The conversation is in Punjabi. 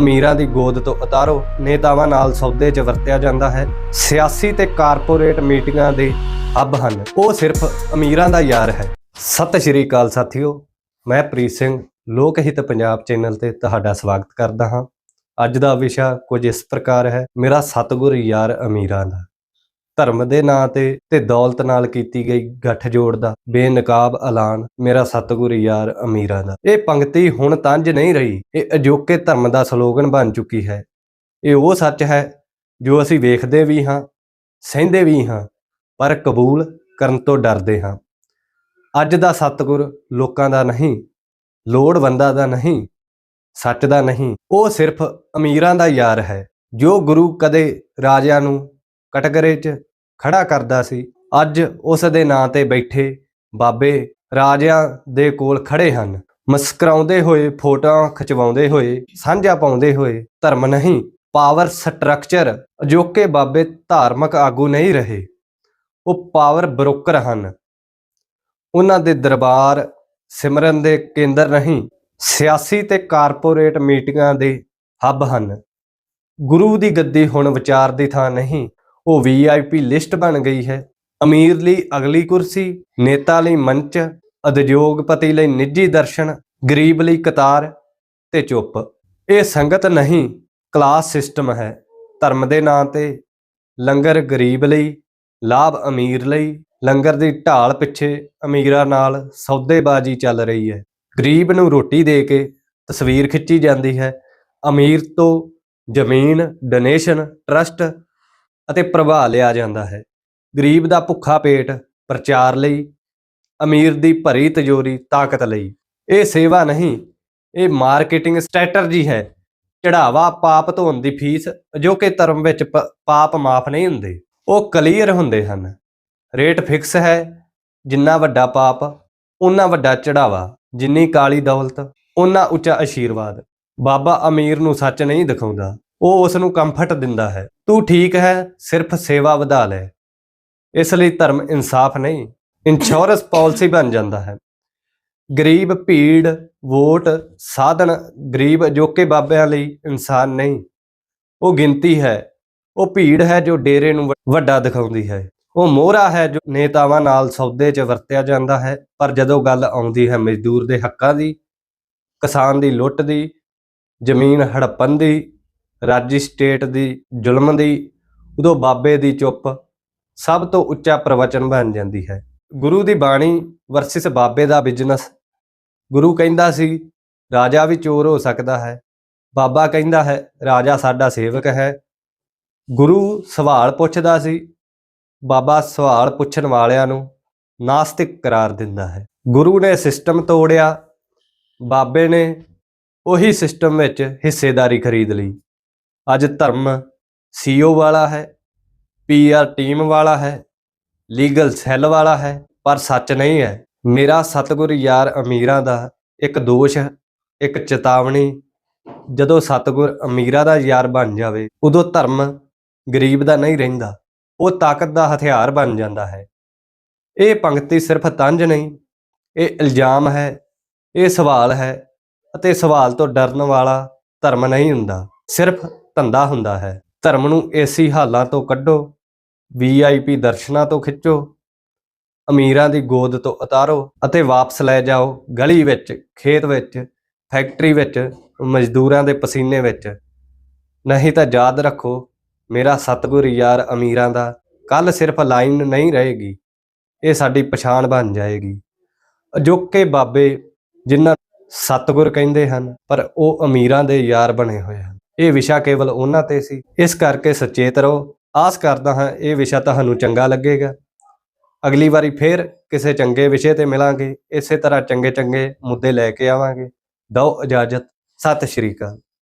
ਅਮੀਰਾਂ ਦੀ ਗੋਦ ਤੋਂ ਉਤਾਰੋ, ਨੇਤਾਵਾਂ ਨਾਲ ਸੌਦੇ 'ਚ ਵਰਤਿਆ ਜਾਂਦਾ ਹੈ। ਸਿਆਸੀ ਤੇ ਕਾਰਪੋਰੇਟ ਮੀਟਿੰਗਾਂ ਦੇ ਹੱਬ ਹਨ। ਉਹ ਸਿਰਫ ਅਮੀਰਾਂ ਦਾ ਯਾਰ ਹੈ। ਸਤਿ ਸ਼੍ਰੀ ਅਕਾਲ ਸਾਥੀਓ, ਮੈਂ ਪ੍ਰੀਤ ਸਿੰਘ, ਲੋਕ ਹਿੱਤ ਪੰਜਾਬ ਚੈਨਲ ਤੇ ਤੁਹਾਡਾ ਸਵਾਗਤ ਕਰਦਾ ਹਾਂ। ਅੱਜ ਦਾ ਵਿਸ਼ਾ ਕੁਝ ਇਸ ਪ੍ਰਕਾਰ ਹੈ, ਮੇਰਾ ਸਤਿਗੁਰ ਯਾਰ ਅਮੀਰਾਂ ਦਾ। ਧਰਮ ਦੇ ਨਾਂ ਤੇ ਤੇ ਦੌਲਤ ਨਾਲ ਕੀਤੀ ਗਈ ਗੱਠਜੋੜ ਦਾ ਬੇਨਕਾਬ ਐਲਾਨ ਮੇਰਾ ਸਤਿਗੁਰ ਯਾਰ ਅਮੀਰਾਂ ਦਾ। ਇਹ ਪੰਕਤੀ ਹੁਣ ਤੰਜ ਨਹੀਂ ਰਹੀ, ਇਹ ਅਜੋਕੇ ਧਰਮ ਦਾ ਸਲੋਗਨ ਬਣ ਚੁੱਕੀ ਹੈ। ਇਹ ਉਹ ਸੱਚ ਹੈ ਜੋ ਅਸੀਂ ਵੇਖਦੇ ਵੀ ਹਾਂ, ਸਹਿੰਦੇ ਵੀ ਹਾਂ, ਪਰ ਕਬੂਲ ਕਰਨ ਤੋਂ ਡਰਦੇ ਹਾਂ। ਅੱਜ ਦਾ ਸਤਿਗੁਰ ਲੋਕਾਂ ਦਾ ਨਹੀਂ, ਲੋੜਵੰਦਾਂ ਦਾ ਨਹੀਂ, ਸੱਚ ਦਾ ਨਹੀਂ, ਉਹ ਸਿਰਫ ਅਮੀਰਾਂ ਦਾ ਯਾਰ ਹੈ, ਜੋ ਗੁਰੂ ਕਦੇ ਰਾਜਿਆਂ ਨੂੰ ਕਟਗਰੇ 'ਚ ਖੜਾ ਕਰਦਾ ਸੀ। ਅੱਜ ਉਸ ਦੇ ਨਾਂ ਤੇ ਬੈਠੇ ਬਾਬੇ ਰਾਜਿਆਂ ਦੇ ਕੋਲ ਖੜੇ ਹਨ। ਮੁਸਕਰਾਉਂਦੇ ਹੋਏ, ਫੋਟੋਆਂ ਖਿਚਵਾਉਂਦੇ ਹੋਏ, ਸਾਂਝਾ ਪਾਉਂਦੇ ਹੋਏ ਧਰਮ ਨਹੀਂ ਪਾਵਰ ਸਟਰਕਚਰ ਅਜੋਕੇ ਬਾਬੇ ਧਾਰਮਿਕ ਆਗੂ ਨਹੀਂ ਰਹੇ। ਉਹ ਪਾਵਰ ਬਰੋਕਰ ਹਨ। ਉਹਨਾਂ ਦੇ ਦਰਬਾਰ ਸਿਮਰਨ ਦੇ ਕੇਂਦਰ ਨਹੀਂ, ਸਿਆਸੀ ਤੇ ਕਾਰਪੋਰੇਟ ਮੀਟਿੰਗਾਂ ਦੇ ਹੱਬ ਹਨ। ਗੁਰੂ ਦੀ ਗੱਦੀ ਹੁਣ ਵਿਚਾਰ ਦੀ ਥਾਂ ਨਹੀਂ ਉਹ ਵੀਆਈਪੀ ਲਿਸਟ ਬਣ ਗਈ ਹੈ। ਅਮੀਰ ਲਈ ਅਗਲੀ ਕੁਰਸੀ, ਨੇਤਾ ਲਈ ਮੰਚ ਉਦਯੋਗਪਤੀ ਲਈ ਨਿੱਜੀ ਦਰਸ਼ਨ, ਗਰੀਬ ਲਈ ਕਤਾਰ ਤੇ ਚੁੱਪ। ਇਹ ਸੰਗਤ ਨਹੀਂ, ਕਲਾਸ ਸਿਸਟਮ ਹੈ। ਧਰਮ ਦੇ ਨਾਂ ਤੇ ਲੰਗਰ ਗਰੀਬ ਲਈ, ਲਾਭ ਅਮੀਰ ਲਈ। ਲੰਗਰ ਦੀ ਢਾਲ ਪਿੱਛੇ ਅਮੀਰਾਂ ਨਾਲ ਸੌਦੇਬਾਜ਼ੀ ਚੱਲ ਰਹੀ ਹੈ। ਗਰੀਬ ਨੂੰ ਰੋਟੀ ਦੇ ਕੇ ਤਸਵੀਰ ਖਿੱਚੀ ਜਾਂਦੀ ਹੈ। ਅਮੀਰ ਤੋਂ ਜ਼ਮੀਨ ਡੋਨੇਸ਼ਨ ਟਰਸਟ ਅਤੇ ਪ੍ਰਭਾਵ ਲਿਆ ਜਾਂਦਾ ਹੈ। ਗਰੀਬ ਦਾ ਭੁੱਖਾ ਪੇਟ, ਪ੍ਰਚਾਰ ਲਈ, ਅਮੀਰ ਦੀ ਭਰੀ ਤਜੋਰੀ, ਤਾਕਤ ਲਈ। ਇਹ ਸੇਵਾ ਨਹੀਂ, ਇਹ ਮਾਰਕੀਟਿੰਗ ਸਟ੍ਰੈਟਜੀ ਹੈ। ਚੜਾਵਾ ਪਾਪ ਧੋਣ ਦੀ ਫੀਸ ਅਜੋਕੇ ਧਰਮ ਵਿੱਚ ਪ- ਪਾਪ ਮਾਫ ਨਹੀਂ ਹੁੰਦੇ, ਉਹ ਕਲੀਅਰ ਹੁੰਦੇ ਹਨ। ਰੇਟ ਫਿਕਸ ਹੈ, ਜਿੰਨਾ ਵੱਡਾ ਪਾਪ ਉਨਾ ਵੱਡਾ ਚੜਾਵਾ ਜਿੰਨੀ ਕਾਲੀ ਦੌਲਤ ਉਨਾ ਉੱਚਾ ਆਸ਼ੀਰਵਾਦ ਬਾਬਾ ਅਮੀਰ ਨੂੰ ਸੱਚ ਨਹੀਂ ਦਿਖਾਉਂਦਾ। ਉਹ ਉਸ ਨੂੰ ਕੰਫਰਟ ਦਿੰਦਾ ਹੈ। ਤੂੰ ਠੀਕ ਹੈ, ਸਿਰਫ ਸੇਵਾ ਵਧਾ ਲੈ। ਇਸ ਲਈ ਧਰਮ ਇਨਸਾਫ ਨਹੀਂ ਇੰਸ਼ੋਰੈਂਸ ਪਾਲਿਸੀ ਬਣ ਜਾਂਦਾ ਹੈ। ਗਰੀਬ, ਭੀੜ, ਵੋਟ, ਸਾਧਨ, ਗਰੀਬ ਅਜੋਕੇ ਬਾਬਿਆਂ ਲਈ ਇਨਸਾਨ ਨਹੀਂ, ਉਹ ਗਿਣਤੀ ਹੈ। ਉਹ ਭੀੜ ਹੈ ਜੋ ਡੇਰੇ ਨੂੰ ਵੱਡਾ ਦਿਖਾਉਂਦੀ ਹੈ। ਉਹ ਮੋਹਰਾ ਹੈ ਜੋ ਨੇਤਾਵਾਂ ਨਾਲ ਸੌਦੇ 'ਚ ਵਰਤਿਆ ਜਾਂਦਾ ਹੈ, ਪਰ ਜਦੋਂ ਗੱਲ ਆਉਂਦੀ ਹੈ ਮਜ਼ਦੂਰ ਦੇ ਹੱਕਾਂ ਦੀ, ਕਿਸਾਨ ਦੀ ਲੁੱਟ ਦੀ, ਜ਼ਮੀਨ ਹੜੱਪਣ ਦੀ ਰਾਜੀ ਸਟੇਟ ਦੀ ਜ਼ੁਲਮ ਦੀ, ਉਦੋਂ ਬਾਬੇ ਦੀ ਚੁੱਪ ਸਭ ਤੋਂ ਉੱਚਾ ਪ੍ਰਵਚਨ ਬਣ ਜਾਂਦੀ ਹੈ। ਗੁਰੂ ਦੀ ਬਾਣੀ ਵਰਸਸ ਬਾਬੇ ਦਾ ਬਿਜ਼ਨਸ ਗੁਰੂ ਕਹਿੰਦਾ ਸੀ, ਰਾਜਾ ਵੀ ਚੋਰ ਹੋ ਸਕਦਾ ਹੈ। ਬਾਬਾ ਕਹਿੰਦਾ ਹੈ, ਰਾਜਾ ਸਾਡਾ ਸੇਵਕ ਹੈ। ਗੁਰੂ ਸਵਾਲ ਪੁੱਛਦਾ ਸੀ। ਬਾਬਾ ਸਵਾਲ ਪੁੱਛਣ ਵਾਲਿਆਂ ਨੂੰ ਨਾਸਤਿਕ ਕਰਾਰ ਦਿੰਦਾ ਹੈ। ਗੁਰੂ ਨੇ ਸਿਸਟਮ ਤੋੜਿਆ। ਬਾਬੇ ਨੇ ਉਹੀ ਸਿਸਟਮ ਵਿੱਚ ਹਿੱਸੇਦਾਰੀ ਖਰੀਦ ਲਈ। ਅੱਜ ਧਰਮ ਸੀਓ ਵਾਲਾ ਹੈ ਪੀਆਰ ਟੀਮ ਵਾਲਾ ਹੈ, ਲੀਗਲ ਸੈੱਲ ਵਾਲਾ ਹੈ, ਪਰ ਸੱਚ ਨਹੀਂ ਹੈ। ਮੇਰਾ ਸਤਿਗੁਰ ਯਾਰ ਅਮੀਰਾਂ ਦਾ ਇੱਕ ਦੋਸ਼ ਇੱਕ ਚੇਤਾਵਨੀ। ਜਦੋਂ ਸਤਿਗੁਰ ਅਮੀਰਾਂ ਦਾ ਯਾਰ ਬਣ ਜਾਵੇ, ਉਦੋਂ ਧਰਮ ਗਰੀਬ ਦਾ ਨਹੀਂ ਰਹਿੰਦਾ, ਉਹ ਤਾਕਤ ਦਾ ਹਥਿਆਰ ਬਣ ਜਾਂਦਾ ਹੈ। ਇਹ ਪੰਕਤੀ ਸਿਰਫ ਤੰਜ ਨਹੀਂ, ਇਹ ਇਲਜ਼ਾਮ ਹੈ, ਇਹ ਸਵਾਲ ਹੈ, ਅਤੇ ਸਵਾਲ ਤੋਂ ਡਰਨ ਵਾਲਾ ਧਰਮ ਨਹੀਂ ਹੁੰਦਾ। ਸਿਰਫ ਧੰਦਾ ਹੁੰਦਾ ਹੈ। ਧਰਮ ਨੂੰ ਏਸੀ ਹਾਲਾਂ ਤੋਂ ਕੱਢੋ ਵੀਆਈਪੀ ਦਰਸ਼ਨਾਂ ਤੋਂ ਖਿੱਚੋ, ਅਮੀਰਾਂ ਦੀ ਗੋਦ ਤੋਂ ਉਤਾਰੋ ਅਤੇ ਵਾਪਸ ਲੈ ਜਾਓ ਗਲੀ ਵਿੱਚ, ਖੇਤ ਵਿੱਚ, ਫੈਕਟਰੀ ਵਿੱਚ, ਮਜ਼ਦੂਰਾਂ ਦੇ ਪਸੀਨੇ ਵਿੱਚ। ਨਹੀਂ ਤਾਂ ਯਾਦ ਰੱਖੋ, ਮੇਰਾ ਸਤਿਗੁਰ ਯਾਰ ਅਮੀਰਾਂ ਦਾ ਕੱਲ ਸਿਰਫ ਲਾਈਨ ਨਹੀਂ ਰਹੇਗੀ, ਇਹ ਸਾਡੀ ਪਛਾਣ ਬਣ ਜਾਏਗੀ। ਅਜੋਕੇ ਬਾਬੇ ਜਿਨ੍ਹਾਂ ਸਤਿਗੁਰ ਕਹਿੰਦੇ ਹਨ, ਪਰ ਉਹ ਅਮੀਰਾਂ ਦੇ ਯਾਰ ਬਣੇ ਹੋਏ ਹਨ। ਇਹ ਵਿਸ਼ਾ ਕੇਵਲ ਉਹਨਾਂ ਤੇ ਸੀ। ਇਸ ਕਰਕੇ ਸੁਚੇਤ ਰਹੋ। ਆਸ ਕਰਦਾ ਹਾਂ ਇਹ ਵਿਸ਼ਾ ਤੁਹਾਨੂੰ ਚੰਗਾ ਲੱਗੇਗਾ। ਅਗਲੀ ਵਾਰੀ ਫੇਰ ਕਿਸੇ ਚੰਗੇ ਵਿਸ਼ੇ ਤੇ ਮਿਲਾਂਗੇ। ਇਸੇ ਤਰ੍ਹਾਂ ਚੰਗੇ ਚੰਗੇ ਮੁੱਦੇ ਲੈ ਕੇ ਆਵਾਂਗੇ। ਦਓ ਇਜਾਜ਼ਤ। ਸਤਿ ਸ਼੍ਰੀ ਅਕਾਲ।